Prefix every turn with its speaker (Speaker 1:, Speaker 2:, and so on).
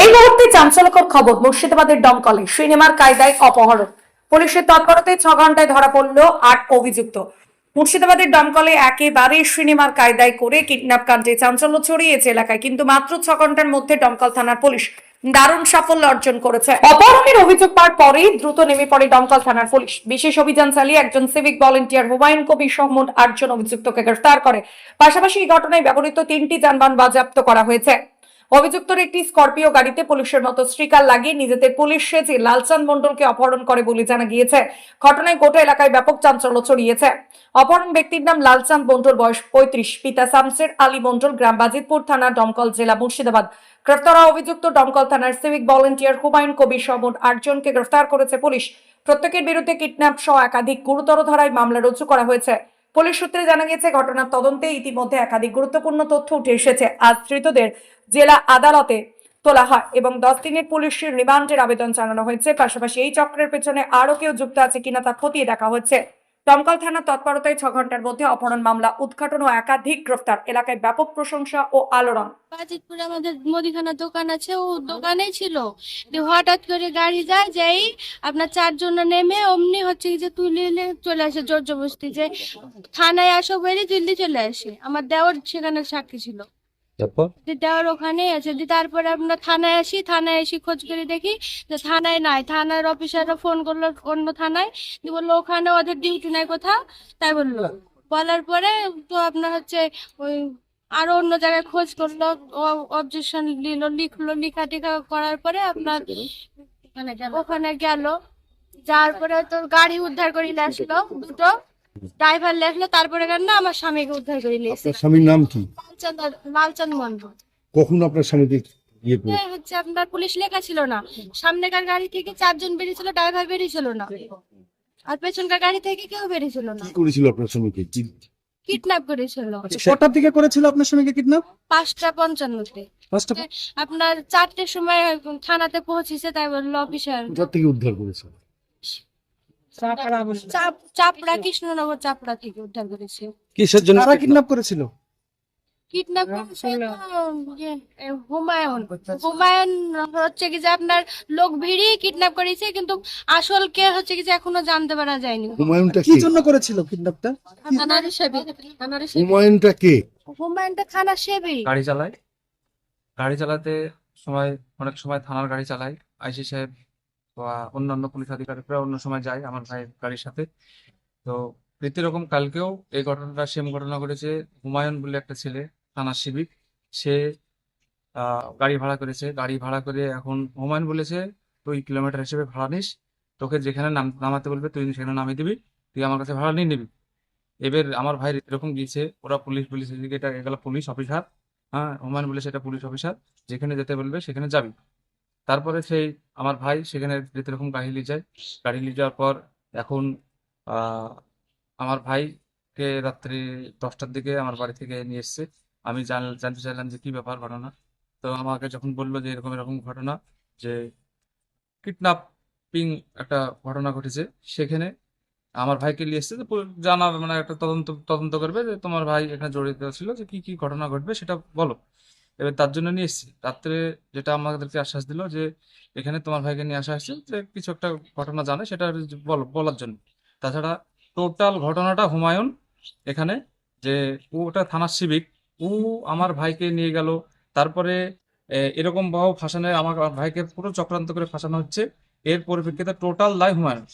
Speaker 1: এই মুহূর্তে চাঞ্চল্যকর খবর, মুর্শিদাবাদের দমকলে সিনেমার কায়দায় অপহরণ। পুলিশের তৎপরতায় ছ ঘন্টায় ধরা পড়ল আট অভিযুক্ত। মুর্শিদাবাদের দমকলে একেবারে সিনেমার কায়দায় করে কিডন্যাপ কাণ্ডে চাঞ্চল্য ছড়িয়েছে এলাকায়, কিন্তু মাত্র ছ ঘণ্টার মধ্যে দমকল থানার পুলিশ দারুণ সাফল্য অর্জন করেছে। অপহরণের অভিযোগ পাওয়ার পরেই দ্রুত নেমে পড়ে দমকল থানার পুলিশ। বিশেষ অভিযান চালিয়ে একজন সিভিক ভলেন্টিয়ার হুমায়ুন কবির সহ মোট আটজন অভিযুক্তকে গ্রেফতার করে। পাশাপাশি এই ঘটনায় ব্যবহৃত তিনটি যানবাহন বাজেয়াপ্ত করা হয়েছে। অভিযুক্তর একটি স্করপিও গাড়িতে পুলিশের মতো স্টিকার লাগিয়ে নিজেদের পুলিশ সেজে লালচাঁদ মন্ডলকে অপহরণ করে বলে জানা গিয়েছে। ঘটনায় গোটা এলাকায় ব্যাপক চাঞ্চল্য ছড়িয়েছে। অপহরণ ব্যক্তির নাম লালচাঁদ মন্ডল বয়স পঁয়ত্রিশ। পিতা শামসের আলী মন্ডল গ্রাম বাজিতপুর থানা, দমকল জেলা মুর্শিদাবাদ। গ্রেফতার অভিযুক্ত দমকল থানার সিভিক ভলেন্টিয়ার হুমায়ুন কবির সহ মোট আটজনকে গ্রেফতার করেছে পুলিশ। প্রত্যেকের বিরুদ্ধে কিডন্যাপ সহ একাধিক গুরুতর ধারায় মামলা রুজু করা হয়েছে। পুলিশ সূত্রে জানা গেছে ঘটনার তদন্তে ইতিমধ্যে একাধিক গুরুত্বপূর্ণ তথ্য উঠে এসেছে। আজ ধৃতদের জেলা আদালতে তোলা হয় এবং দশ দিনের পুলিশের রিমান্ডের আবেদন জানানো হয়েছে। পাশাপাশি এই চক্রের পেছনে আরও কেউ যুক্ত আছে কিনা তা খতিয়ে দেখা হচ্ছে। দমকল থানার তৎপরতায় ছ ঘণ্টার মধ্যে অপহরণ মামলা, উদ্ঘাটন ও একাধিক গ্রেফতার। এলাকায় ব্যাপক প্রশংসা ও আলোড়ন।
Speaker 2: বাজিতপুরে আমাদের মুদিখানার দোকান আছে, ও দোকানেই ছিল। হঠাৎ করে গাড়ি যায়, যাই আপনার চারজন নেমে অমনি হচ্ছে যে তুলে চলে আসে জোর জবরদস্তি, যে থানায় আসো বলে জলদি চলে আসে। আমার দেওয়ার সেখানে সাক্ষী ছিল।
Speaker 3: তারপর?
Speaker 2: ওখানেই আছে তারপরে আমরা থানায় আসি, থানায় এসে খোঁজ করে দেখি যে থানায় নাই। থানার অফিসাররা ফোন করল অন্য থানায় বলল, ওখানে ওদের ডিউটি নাই কোথাও? তাই বলল। বলার পরে তো আপনার হচ্ছে ওই আরও অন্য জায়গায় খোঁজ করল অবজেকশন নিল, লিখলো লিখা টিখা করার পরে আপনার ওখানে গেল। যার পরে তো গাড়ি উদ্ধার করে আসলো দুটো। ড্রাইভার লেখলো তারপরে কেন না আমার স্বামীকে উদ্ধার করে নিয়ে
Speaker 4: আপনার স্বামীর নাম কি?
Speaker 2: লালচাঁদ মন্ডল
Speaker 4: কখন আপনার স্বামীকে ইয়ে করে?
Speaker 2: হচ্ছে আপনার পুলিশ লেখা ছিল না। সামনেকার গাড়ি থেকে চারজন বেরিয়েছিল ড্রাইভার বেরিয়েছিল না। আর পেছনকার গাড়ি থেকে কেউ বেরিয়েছিল না।
Speaker 4: কি করেছিল আপনার স্বামীকে?
Speaker 2: কিডন্যাপ করেছিল।
Speaker 5: কটার দিকে করেছিল আপনার স্বামীকে কিডন্যাপ?
Speaker 2: পাঁচটা পঞ্চান্নতে।
Speaker 5: পাঁচটা
Speaker 2: আপনার চারটের সময় থানাতে পৌঁছেছে তাই বলল অফিসার
Speaker 4: কোথা থেকে উদ্ধার করেছে?
Speaker 2: চাপ চাপড়া কৃষ্ণনগর চাপড়া থেকে উদ্ধার করেছে।
Speaker 3: কিসের জন্য
Speaker 5: কারা কিডন্যাপ করেছিল?
Speaker 2: কিডন্যাপ ইয়ে, এ, হুমায়ুন হুমায়ুন হচ্ছে কি যে আপনার লোক ভিড়ি কিডন্যাপ করেছে কিন্তু আসল কে হচ্ছে কি যে এখনও জানতে পারা যায়নি।
Speaker 4: হুমায়ুনটা
Speaker 5: কি জন্য করেছিল কিডন্যাপটা
Speaker 2: থানার হিসেবে
Speaker 4: হুমায়ুনটা কে?
Speaker 2: হুমায়ুনটা থানা সেবি।
Speaker 6: গাড়ি চালাই গাড়ি চালাতে সময় অনেক সময় থানার গাড়ি চালাই আইসি সাহেব বা অন্যান্য পুলিশ আধিকারিকরা অন্য সময় যায় আমার ভাইয়ের গাড়ির সাথে। তো রীতি রকম কালকেও এই ঘটনাটা, সেম ঘটনা ঘটেছে হুমায়ুন বলে একটা ছেলে, থানার সিভিক। সে গাড়ি ভাড়া করেছে। গাড়ি ভাড়া করে এখন হুমায়ুন বলেছে, তুই কিলোমিটার হিসেবে ভাড়া নিস। তোকে যেখানে নাম, নামাতে বলবে, তুই সেখানে নামিয়ে দিবি। তুই আমার কাছে ভাড়া নিয়ে নিবি। এবার আমার ভাই এরকম গিয়েছে, ওরা পুলিশ পুলিশ এটা এগুলো পুলিশ অফিসার। হ্যাঁ হুমায়ুন বলেছে সেটা পুলিশ অফিসার। যেখানে যেতে বলবে, সেখানে যাবি। তারপরে সেই আমার ভাই সেখানে রকম গাড়ি নিয়ে যায়। গাড়ি নিয়ে যাওয়ার পর এখন আমার ভাইকে রাত্রি দশটার দিকে আমার বাড়ি থেকে নিয়ে এসছে। আমি জানতে চাইলাম যে কি ব্যাপার ঘটনা। তো আমাকে যখন বলল যে এরকম এরকম ঘটনা, যে কিডন্যাপিং একটা ঘটনা ঘটেছে, সেখানে আমার ভাইকে নিয়ে এসছে। পুরো মানে একটা তদন্ত তদন্ত করবে যে তোমার ভাই এখানে জড়িত ছিল, যে কি কি ঘটনা ঘটবে সেটা বলো। এবার তার জন্য নিয়ে এসেছি। রাত্রে যেটা আমাদেরকে আশ্বাস দিল যে, এখানে তোমার ভাইকে নিয়ে আসা হয়েছে যে, কিছু একটা ঘটনা জানে, সেটা বলো, বলার জন্য। তাছাড়া টোটাল ঘটনাটা হুমায়ুন এখানে যে, ও ওটা থানার সিভিক, ও আমার ভাইকে নিয়ে গেল। তারপরে এরকম ভাবে ফাঁসানো আমার ভাইকে পুরো চক্রান্ত করে ফাঁসানো হচ্ছে। এর পরিপ্রেক্ষিতে টোটাল দায় হুমায়ুন।